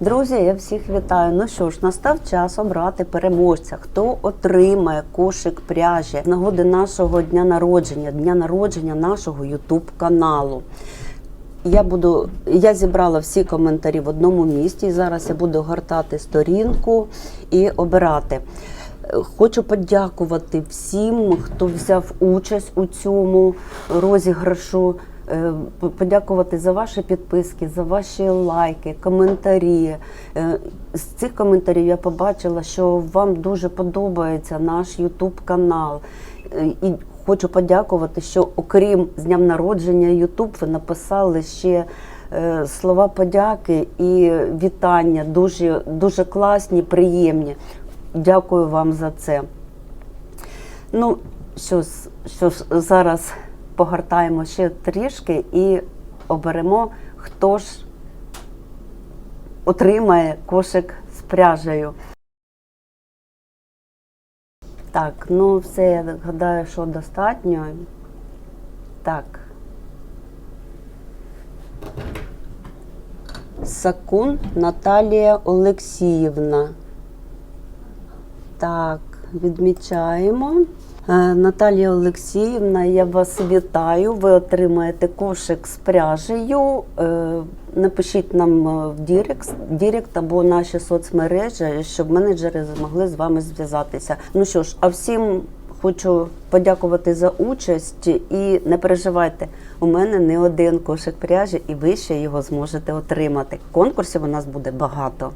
Друзі, я всіх вітаю. Ну що ж, настав час обрати переможця, хто отримає кошик пряжі з нагоди нашого дня народження, дня народження нашого Ютуб каналу. Я буду, я зібрала всі коментарі в одному місці. Зараз я буду гортати сторінку і обирати. Хочу подякувати всім, хто взяв участь у цьому розіграшу. Е, по- Подякувати за ваші підписки, за ваші лайки, коментарі. Е, З цих коментарів я побачила, що вам дуже подобається наш YouTube канал. Е, І хочу подякувати, що окрім з днем народження YouTube, ви написали ще слова подяки і вітання. Дуже, дуже класні, приємні. Дякую вам за це. Ну, що, що зараз погортаємо ще трішки і оберемо, хто ж отримає кошик з пряжею. Так, ну все, я гадаю, що достатньо. Так. Сакун Наталія Олексіївна. Так, відмічаємо. Е, Наталія Олексіївна, я вас вітаю. Ви отримаєте кошик з пряжею. Е, Напишіть нам е, в Дірект, Дірект або наші соцмережі, щоб менеджери змогли з вами зв'язатися. Ну що ж, а всім хочу подякувати за участь і не переживайте, у мене не один кошик пряжі, і ви ще його зможете отримати. Конкурсів у нас буде багато.